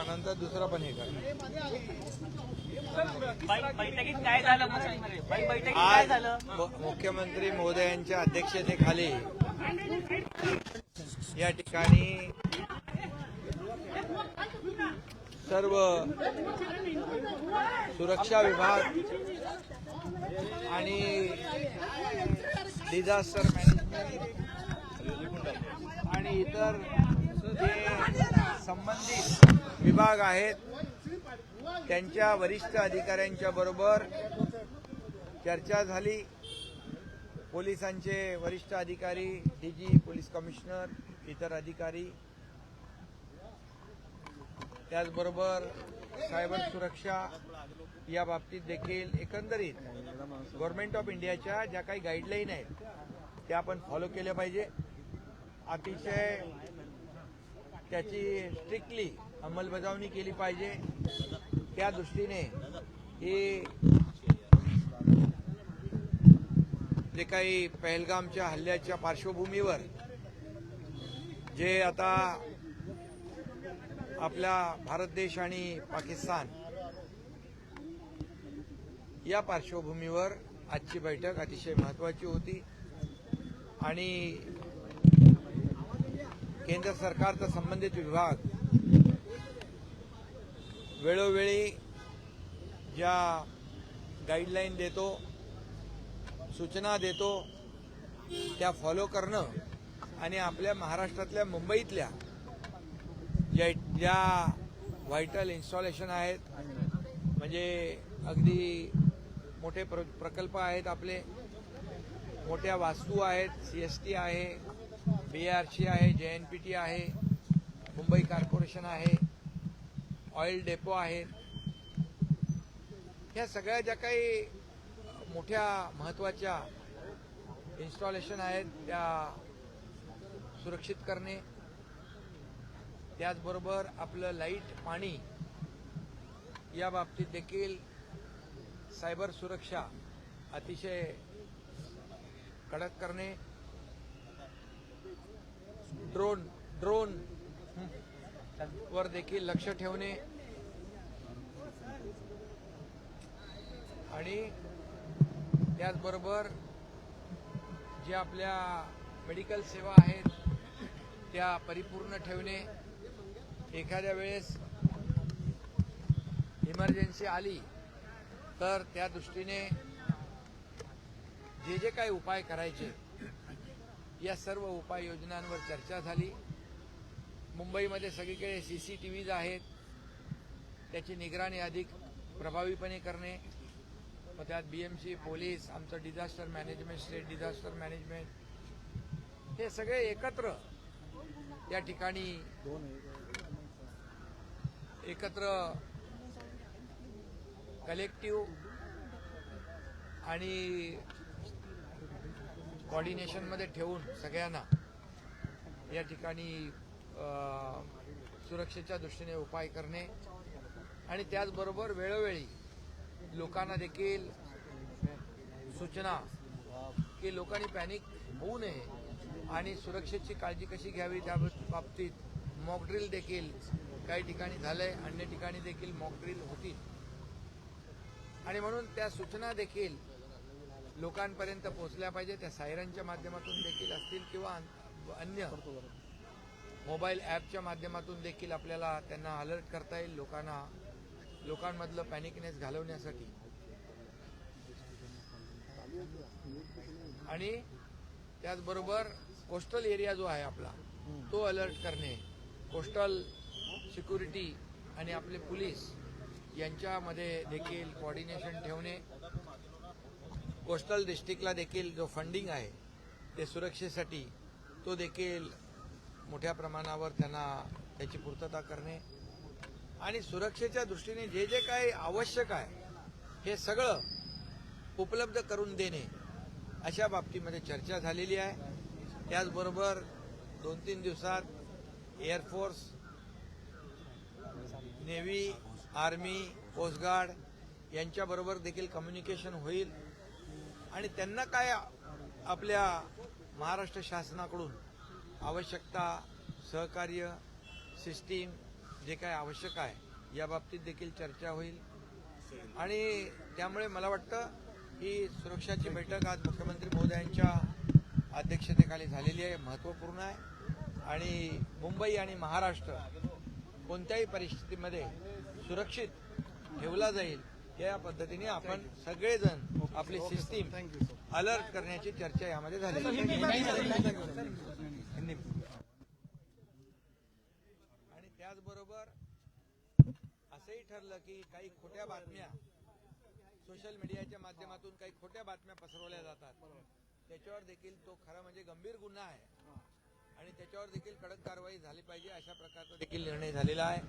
नंतर दुसरा पण हे कर आज मुख्यमंत्री महोदयांच्या अध्यक्षतेखाली या ठिकाणी सर्व सुरक्षा विभाग आणि डिझास्टर मॅनेजमेंट आणि इतर संबंधित विभाग आहेत. त्यांच्या वरिष्ठ अधिकाऱ्यांच्या बरोबर चर्चा झाली. पोलिसांचे वरिष्ठ अधिकारी डीजी पोलीस कमिशनर इतर अधिकारी. त्याचबरोबर सायबर सुरक्षा या बाबतीत देखील एकंदरीत गव्हर्नमेंट ऑफ इंडियाच्या ज्या काही गाईडलाईन आहेत त्या आपण फॉलो केल्या पाहिजे. अतिशय त्याची स्ट्रिक्टली अंमलबजावणी केली पाहिजे. त्या दृष्टीने ही जे काही पहलगामच्या हल्ल्याच्या पार्श्वभूमीवर जे आता आपला भारत देश आणि पाकिस्तान या पार्श्वभूमीवर आजची बैठक अतिशय महत्वाची होती. आणि केंद्र सरकारचा संबंधित विभाग वेळोवेळी ज्या गाईडलाईन देतो सूचना देतो त्या फॉलो करणं आणि आपल्या महाराष्ट्रातल्या मुंबईतल्या ज्या ज्या व्हायटल इन्स्टॉलेशन आहेत म्हणजे अगदी मोठे प्र प्रकल्प आहेत आपले मोठ्या वास्तू आहेत सी एस टी आहे बी आर सी आहे जे एन पी टी आहे मुंबई कॉर्पोरेशन आहे ऑइल डेपो आहे. ह्या सगळ्या ज्या काही मोठ्या महत्त्वाच्या इन्स्टॉलेशन आहेत त्या सुरक्षित करणे त्याचबरोबर आपलं लाइट पाणी या बाबतीत देखील सायबर सुरक्षा अतिशय कडक करणे ड्रोन ड्रोन. वर देखील लक्ष ठेवणे. आणि त्याचबरोबर जे आपल्या मेडिकल सेवा आहेत त्या परिपूर्ण ठेवणे. एखाद्या वेळेस इमर्जन्सी आली तर त्या दृष्टीने जे जे काही उपाय करायचे या सर्व उपाययोजनांवर चर्चा झाली. मुंबईमध्ये सगळीकडे सी सी टी व्हीज आहेत. त्याची निगराणी अधिक प्रभावीपणे करणे. मग त्यात बी एम सी पोलीस आमचं disaster management state disaster management हे सगळे एकत्र या ठिकाणी एकत्र कलेक्टिव्ह आणि कॉर्डिनेशनमध्ये ठेवून सगळ्यांना या ठिकाणी सुरक्षेच्या दृष्टीने उपाय करणे आणि त्याचबरोबर वेळोवेळी लोकांना देखील सूचना की लोकांनी पॅनिक होऊ नये आणि सुरक्षेची काळजी कशी घ्यावी त्या बाबतीत मॉकड्रिल देखील काही ठिकाणी झालंय अन्य ठिकाणी देखील मॉकड्रिल होतील. आणि म्हणून त्या सूचना देखील लोकांपर्यंत पोहोचल्या पाहिजे. त्या सायरनच्या माध्यमातून देखील असतील किंवा अन्य मोबाईल ॲपच्या माध्यमातून देखील आपल्याला त्यांना अलर्ट करता येईल लोकांना लोकांमधलं पॅनिकनेस घालवण्यासाठी. आणि त्याचबरोबर कोस्टल एरिया जो आहे आपला तो अलर्ट करणे कोस्टल सिक्युरिटी आणि आपले पोलीस यांच्यामध्ये देखील कॉर्डिनेशन ठेवणे कोस्टल डिस्ट्रिक्टला देखील जो फंडिंग आहे ते सुरक्षेसाठी तो देखील मोठ्या प्रमाणावर त्यांना त्याची पूर्तता करणे आणि सुरक्षेच्या दृष्टीने जे जे काही आवश्यक आहे हे सगळं उपलब्ध करून देणे अशा बाबतीमध्ये चर्चा झालेली आहे. त्याचबरोबर दोन तीन दिवसात एअरफोर्स नेव्ही आर्मी कोस्टगार्ड यांच्याबरोबर देखील कम्युनिकेशन होईल. आणि त्यांना काय आपल्या महाराष्ट्र शासनाकडून आवश्यकता सहकार्य सिस्टीम जे काय आवश्यक आहे या बाबतीत देखील चर्चा होईल. आणि त्यामुळे मला वाटतं ही सुरक्षाची बैठक आज मुख्यमंत्री महोदयांच्या अध्यक्षतेखाली झालेली आहे महत्त्वपूर्ण आहे. आणि मुंबई आणि महाराष्ट्र कोणत्याही परिस्थितीमध्ये सुरक्षित ठेवला जाईल या पद्धतीने आपण सगळेजण आपली सिस्टीम अलर्ट करण्याची चर्चा यामध्ये झाली आणि त्याचबरोबर असंही ठरलं की काही खोट्या बातम्या सोशल मीडियाच्या माध्यमातून काही खोट्या बातम्या पसरवल्या जातात. त्याच्यावर देखील तो खरा म्हणजे गंभीर गुन्हा आहे. आणि त्याच्यावर देखील कडक कारवाई झाली पाहिजे अशा प्रकारचा देखील निर्णय झालेला आहे.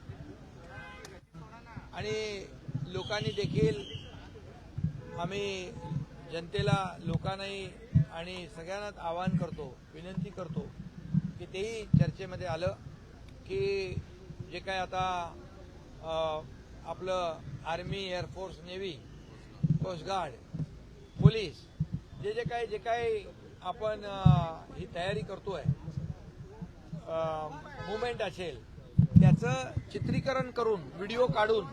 आणि लोकांनी देखील आम्ही जनतेला लोकांनाही आणि सगळ्यांनाच आवाहन करतो विनंती करतो की तेही चर्चेमध्ये आलं की जे काय आता आपलं army air force navy coast guard police जे जे काही जे काही आपण ही तयारी करतो आहे मुवमेंट असेल त्याचं चित्रीकरण करून व्हिडिओ काढून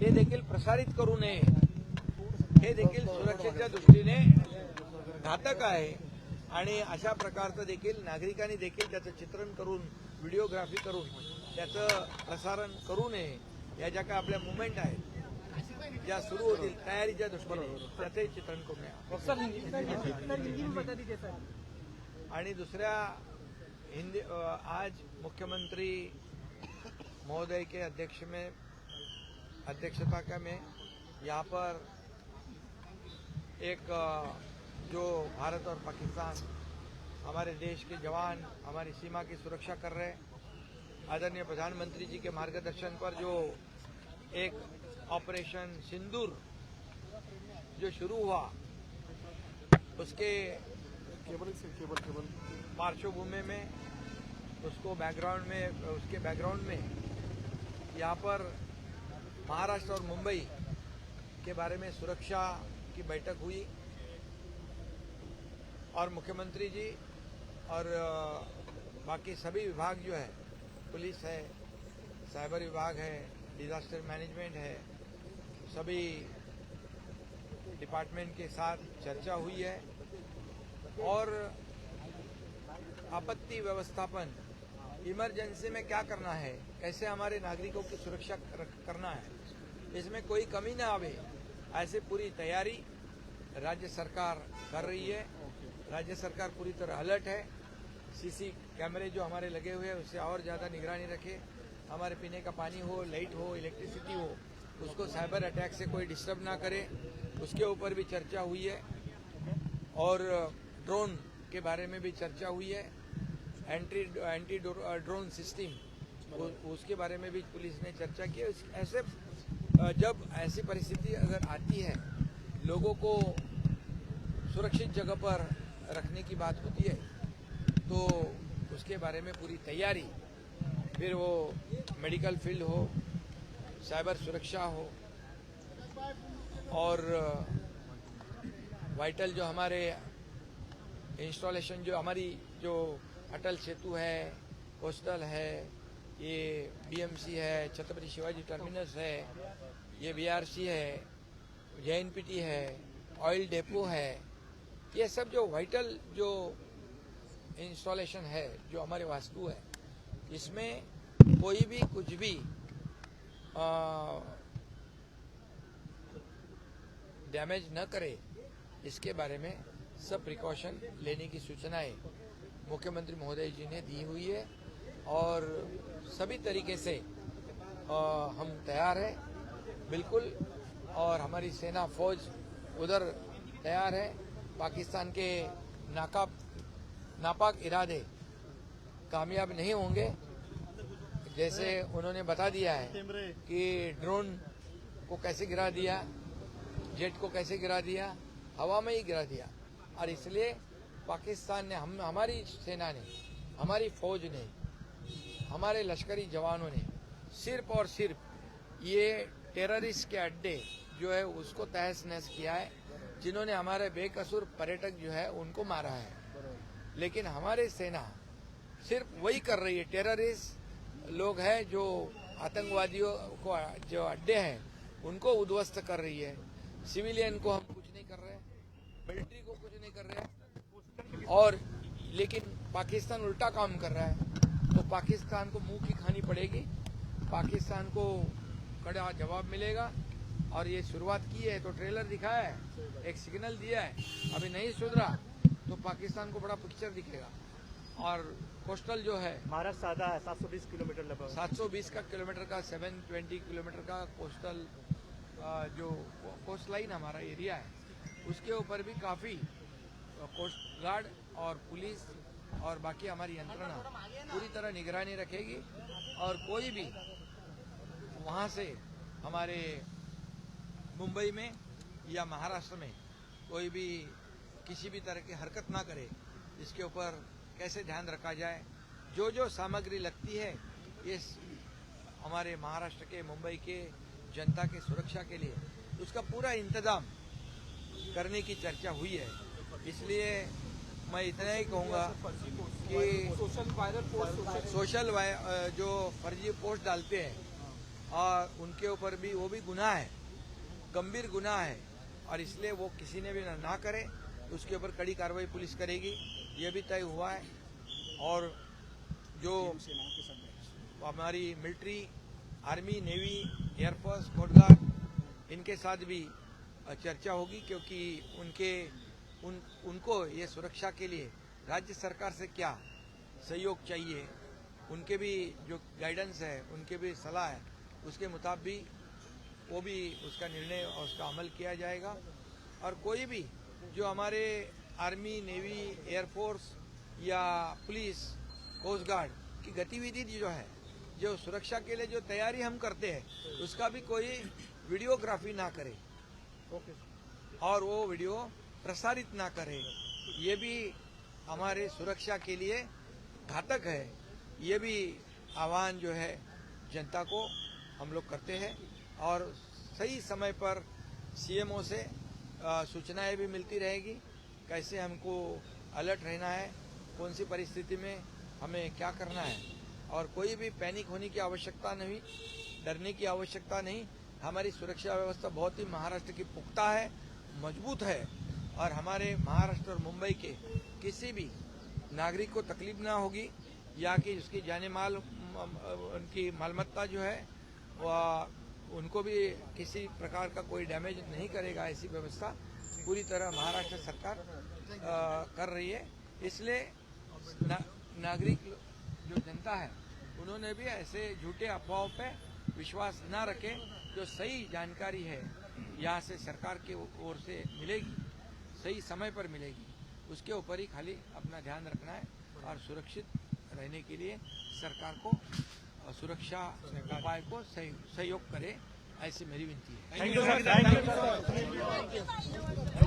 हे देखील प्रसारित करू नये. हे देखील सुरक्षेच्या दृष्टीने घातक आहे. आणि अशा प्रकारचं देखील नागरिकांनी देखील त्याचं चित्रण करून व्हिडिओग्राफी करून त्याचं प्रसारण करू नये. या ज्या काय आपल्या मुवमेंट आहेत ज्या सुरू होतील तयारीच्या दृष्टीने त्याचंही चित्रण करू नये. आणि दुसऱ्या हिंदी आज मुख्यमंत्री महोदय के अध्यक्ष में अध्यक्षता का में यहाँ पर एक जो भारत और पाकिस्तान हमारे देश के जवान हमारी सीमा की सुरक्षा कर रहे आदरणीय प्रधानमंत्री जी के मार्गदर्शन पर जो एक ऑपरेशन सिंदूर जो शुरू हुआ उसके केबल से केबल केबल। पार्श्वभूमि में उसको बैकग्राउंड में उसके बैकग्राउंड में यहाँ पर महाराष्ट्र और मुंबई के बारे में सुरक्षा की बैठक हुई और मुख्यमंत्री जी और बाकी सभी विभाग जो है, पुलिस है, साइबर विभाग है, डिजास्टर मैनेजमेंट है, सभी डिपार्टमेंट के साथ चर्चा हुई है और आपत्ति व्यवस्थापन इमरजेंसी में क्या करना है? कैसे हमारे नागरिकों की सुरक्षा करना है? इसमें कोई कमी ना आवे। ऐसे पूरी तैयारी राज्य सरकार कर रही है। राज्य सरकार पूरी तरह अलर्ट है। सीसी कैमरे जो हमारे लगे हुए हैं, उससे और ज़्यादा निगरानी रखे। हमारे पीने का पानी हो, लाइट हो, इलेक्ट्रिसिटी हो, उसको साइबर अटैक से कोई डिस्टर्ब ना करे। उसके ऊपर भी चर्चा हुई है। और ड्रोन के बारे में भी चर्चा हुई है। Anti anti drone system. उसके बारे में भी पुलिस ने चर्चा की ऐसे जब ऐसी परिस्थिति अगर आती है, लोगों को सुरक्षित जगह पर रखने की बात होती है तो उसके बारे में पूरी तैयारी, फिर वो मेडिकल फ़ील्ड हो, साइबर सुरक्षा हो, और, वाइटल जो हमारे इंस्टॉलेशन जो हमारी जो अटल सेतु है, कोस्टल है, ये बीएमसी है, छत्रपति शिवाजी टर्मिनस है, ये बीआरसी है जेएनपीटी है, ऑयल डेपो है, ये सब जो वाइटल जो इंस्टॉलेशन है, जो हमारे वास्तु है, इसमें कोई भी कुछ भी डैमेज न करे, इसके बारे में सब प्रिकॉशन लेने की सूचनाएँ मुख्यमंत्री महोदय जी ने दी हुई है और सभी तरीके से हम तैयार हैं, बिल्कुल, और हमारी सेना फौज उधर तैयार है। पाकिस्तान के नाकाब नापाक इरादे कामयाब नहीं होंगे। जैसे उन्होंने बता दिया है कि ड्रोन को कैसे गिरा दिया, जेट को कैसे गिरा दिया, हवा में ही गिरा दिया। और इसलिए पाकिस्तान ने हम, हमारी सेना ने, हमारी फौज ने, हमारे लश्करी जवानों ने सिर्फ़ और सिर्फ़ ये टेररिस्ट के अड्डे जो है उसको तहस नहस किया है, जिन्होंने हमारे बेकसूर पर्यटक जो है उनको मारा है। लेकिन हमारे सेना सिर्फ़ वही कर रही है। टेररिस्ट लोग हैं जो आतंकवादियों को, जो अड्डे हैं, उनको उद्ध्वस्त कर रही है। सिविलियन को हम कुछ नहीं कर रहे, मिलिट्री को कुछ नहीं कर रहे। और लेकिन पाकिस्तान उल्टा काम कर रहा है। तो पाकिस्तान को मुँह की खानी पड़ेगी। पाकिस्तान को कड़ा जवाब मिलेगा। और ये शुरुआत की है तो ट्रेलर दिखाया है एक सिग्नल दिया है। अभी नहीं सुधरा तो पाकिस्तान को बड़ा पिक्चर दिखेगा। और कोस्टल जो है महाराष्ट्र आधा है 720 किलोमीटर लगभग। 720 का किलोमीटर का 720 किलोमीटर का कोस्टल जो कोस्ट लाइन हमारा एरिया है उसके ऊपर भी काफ़ी कोस्ट गार्ड और पुलिस और बाकी हमारी यंत्रणा पूरी तरह निगरानी रखेगी और कोई भी वहाँ से हमारे मुंबई में या महाराष्ट्र में कोई भी किसी भी तरह की हरकत ना करे, इसके ऊपर कैसे ध्यान रखा जाए जो जो सामग्री लगती है ये हमारे महाराष्ट्र के, मुंबई के जनता के सुरक्षा के लिए, उसका पूरा इंतज़ाम करने की चर्चा हुई है। इसलिए मैं इतना ही कहूँगा कि सोशल वायरल पोस्ट सोशल जो फर्जी पोस्ट डालते हैं और उनके ऊपर भी वो भी गुनाह है गंभीर गुनाह है और इसलिए वो किसी ने भी ना, ना करे उसके ऊपर कड़ी कार्रवाई पुलिस करेगी ये भी तय हुआ है। और जो हमारी military army navy air force coast guard इनके साथ भी चर्चा होगी क्योंकि उनके उन उनको ये सुरक्षा के लिए राज्य सरकार से क्या सहयोग चाहिए? उनके भी जो गाइडेंस है उनके भी सलाह है उसके मुताबिक भी वो भी उसका निर्णय और उसका अमल किया जाएगा। और कोई भी जो हमारे आर्मी नेवी एयरफोर्स या पुलिस कोस्ट गार्ड की गतिविधि जो है जो सुरक्षा के लिए जो तैयारी हम करते हैं उसका भी कोई वीडियोग्राफी ना करे। ओके और वो वीडियो प्रसारित ना करे। ये भी हमारे सुरक्षा के लिए घातक है। ये भी आह्वान जो है, जनता को हम लोग करते हैं और सही समय पर सीएमओ से सूचनाएँ भी मिलती रहेगी, कैसे हमको अलर्ट रहना है, कौन सी परिस्थिति में हमें क्या करना है। और कोई भी पैनिक होने की आवश्यकता नहीं, डरने की आवश्यकता नहीं। हमारी सुरक्षा व्यवस्था बहुत ही महाराष्ट्र की पुख्ता है, मज़बूत है। और हमारे महाराष्ट्र और मुंबई के किसी भी नागरिक को तकलीफ़ ना होगी या कि उसकी जाने माल उनकी मालमत्ता जो है वह उनको भी किसी प्रकार का कोई डैमेज नहीं करेगा ऐसी व्यवस्था पूरी तरह महाराष्ट्र सरकार कर रही है। इसलिए ना, नागरिक जो जनता है उन्होंने भी ऐसे झूठे अफवाहों पे विश्वास न रखें जो सही जानकारी है यहाँ से सरकार की ओर से मिलेगी। सही समय पर मिलेगी। उसके ऊपर ही खाली अपना ध्यान रखना है और सुरक्षित रहने के लिए सरकार को सुरक्षा उपाय को सही- सहयोग करे ऐसी मेरी विनती है। Thank you sir thank you